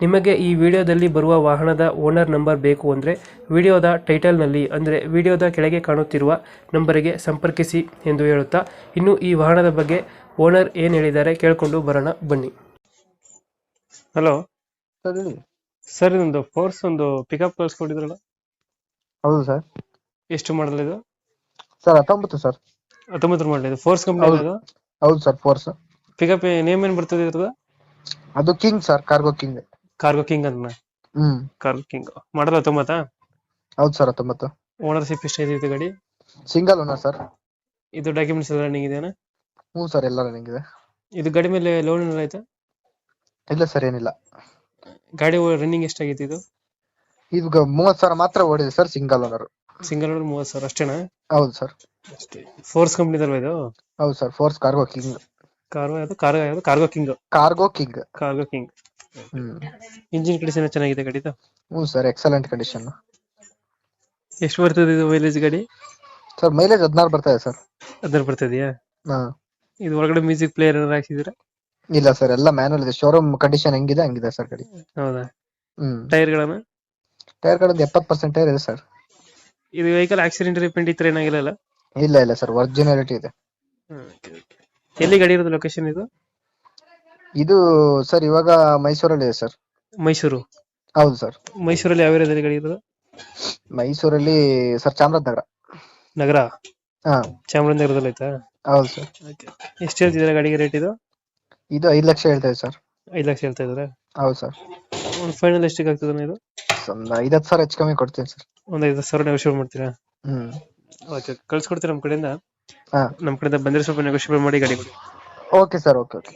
ನಿಮಗೆ ಈ ವಿಡಿಯೋದಲ್ಲಿ ಬರುವ ವಾಹನದ ಓನರ್ ನಂಬರ್ ಬೇಕು ಅಂದರೆ ವಿಡಿಯೋದ ಟೈಟಲ್ನಲ್ಲಿ ಅಂದರೆ ವಿಡಿಯೋದ ಕೆಳಗೆ ಕಾಣುತ್ತಿರುವ ನಂಬರಿಗೆ ಸಂಪರ್ಕಿಸಿ ಎಂದು ಹೇಳುತ್ತಾ ಇನ್ನು ಈ ವಾಹನದ ಬಗ್ಗೆ ಓನರ್ ಏನು ಹೇಳಿದ್ದಾರೆ ಕೇಳಿಕೊಂಡು ಬರೋಣ ಬನ್ನಿ. ಹಲೋ. ಸರ್ ಹೇಳಿ. ಸರ್ ಇದೊಂದು ಫೋರ್ಸ್ ಒಂದು ಪಿಕಪ್ ಕಳ್ಸ್ಕೊಂಡಿದ್ರಲ್ಲ ಹೌದು ಸರ್. ಎಷ್ಟು ಮಾಡಲ್ ಇದು? ಸರ್ ಹತ್ತೊಂಬತ್ತು ಸರ್. ಹತ್ತೊಂಬತ್ತು ಮಾಡಲ್ ಇದು? ಫೋರ್ಸ್ ಕಂಪ್ನಿ ಹೌದು. ಇದು? ಹೌದು ಸರ್ ಫೋರ್ಸ್. ಪಿಕಪ್ ನೇಮ್ ಏನು ಬರ್ತದೆ ಇದ್ರದ ಅದು king sir cargo king. Cargo king ಅಂತ ಹ್ಮ್. ಕಾರ್ಗೋ ಕಿಂಗ್ ಮಾಡಲ್ ಹತ್ತೊಂಬತ್ತಾ ಹೌದು ಸರ್ ಹತ್ತೊಂಬತ್ತು ಓನರ್ಶಿಪ್ ಇಷ್ಟ ಇದು ಗಾಡಿ? Single owner sir. ಇದು ಡಾಕ್ಯುಮೆಂಟ್ಸ್ ಎಲ್ಲ ರನ್ನಿಂಗ್ ಇದೆಯಾ ಹ್ಞೂ ಸರ್ ಎಲ್ಲ ರನ್ನಿಂಗ್ ಇದೆ. ಇದು ಗಾಡಿ ಮೇಲೆ ಲೋನ್ ಏನಾರ ಆಯ್ತಾ? ಇಲ್ಲ ಸರ್ ಏನಿಲ್ಲ. ಗಾಡಿ ರನ್ನಿಂಗ್ ಎಷ್ಟಾಗಿತ್ತು ಇದು? ಇದು ಮೂವತ್ ಸಾವಿರ ಮಾತ್ರ ಓಡಿದೆ sir single owner single owner ಮೂವತ್ತು ಸಾವಿರ ಅಷ್ಟೇನಾ? ಹೌದು ಸರ್. ಅಷ್ಟೇ. ಫೋರ್ಸ್ ಕಂಪ್ನಿದಲ್ವಾ ಇದು? ಹೌದು sir Force cargo king cargo ಯಾವುದು? ಕಾರ್ಗೋ ಯಾವುದು? Cargo king cargo king cargo king engine condition ಚೆನ್ನಾಗಿದೆ ಗಾಡಿದು ಹ್ಞೂ ಸರ್ ಎಕ್ಸಲೆಂಟ್ ಕಂಡೀಷನ್ ಎಷ್ಟು ಬರ್ತದೆ ಇದು ಮೈಲೇಜ್ ಗಾಡಿ? ಸರ್ ಮೈಲೇಜ್ ಹದಿನಾರು ಬರ್ತಾ ಇದೆ ಸರ್. ಹದಿನಾರು ಬರ್ತದೆಯಾ ಹಾ. ಇದು ಒಳಗಡೆ ಮ್ಯೂಸಿಕ್ ಪ್ಲೇಯರ್ ಏನಾದ್ರು ಹಾಕ್ಸಿದ್ದೀರಾ? ಇಲ್ಲ ಸರ್ ಎಲ್ಲ ಮ್ಯಾನುವಲ್ ಇದೆ. ಶೋರೂಮ್ ಕಂಡೀಷನ್ ಹೆಂಗಿದೆ ಹಂಗಿದೆ ಸರ್ ಗಾಡಿ. ಹೌದಾ? ಹ್ಮ್. ಟೈರ್ಗಳನ್ನ? ಟೈರ್ ಕಡೆ ಎಪ್ಪತ್ತು ಪರ್ಸೆಂಟ್ ಟೈರ್ ಇದೆ ಸರ್. ಇದು ವೆಹಿಕಲ್ ಆಕ್ಸಿಡೆಂಟ್ ರಿಪೇಂಟ್ ಇತ್ರ ಏನಾಗಿಲ್ಲ ಇಲ್ಲ ಇಲ್ಲ ಸರ್ ಒರಿಜಿನಾಲಿಟಿ ಇದೆ. ಎಲ್ಲಿ ಗಾಡಿ ಇರೋದು ಲೊಕೇಶನ್ ಇದು? ಇದು ಸರ್ ಇವಾಗ ಮೈಸೂರಲ್ಲಿ ಇದೆ ಸರ್. ಮೈಸೂರು? ಹೌದು ಸರ್. ಮೈಸೂರಲ್ಲಿ ಯಾವ ಏರಿಯಾದಲ್ಲಿ ಗಾಡಿ ಇರೋದು? ಮೈಸೂರಲ್ಲಿ ಸರ್ ಚಾಮರಾಜನಗರ ನಗರ. ಹಾ. ಚಾಮರಾಜನಗರದಲ್ಲಿ ಐತೆ ಹೌದು ಸರ್. ಎಷ್ಟು ಹೇಳ್ತಿದ್ದೀರಾ ಗಾಡಿಗೆ ರೇಟ್ ಇದು? ಇದು ಐದು ಲಕ್ಷ ಹೇಳ್ತಾ ಇದೆ ಸರ್. ಐದು ಲಕ್ಷ ಹೇಳ್ತಾ ಇದ್ದಾರೆ? ಹೌದು ಸರ್. ಒಂದು ಫೈನಲ್ ಎಷ್ಟಿಗೆ ಆಗ್ತದೆ ಇದು? ಒಂದು ಹತ್ತು ಸಾವಿರ ಹೆಚ್ಚು ಕಮ್ಮಿ ಕೊಡ್ತೀನಿ ಸರ್. ಒಂದು ಐದು ಸಾವಿರ ನೆಗೋಷಿಯೇಟ್ ಮಾಡ್ತೀರಾ? ಹ್ಮ್. ಓಕೆ ಕಳ್ಸಿ ಕೊಡ್ತೀರಾ ನಮ್ಮ ಕಡೆಯಿಂದ? ಹಾ. ನಮ್ಮ ಕಡೆಯಿಂದ ಬಂದರೆ ಸ್ವಲ್ಪ ನೆಗೋಷಿಯೇಟ್ ಮಾಡಿ ಗಾಡಿ ಕೊಡಿ. Okay sir okay okay.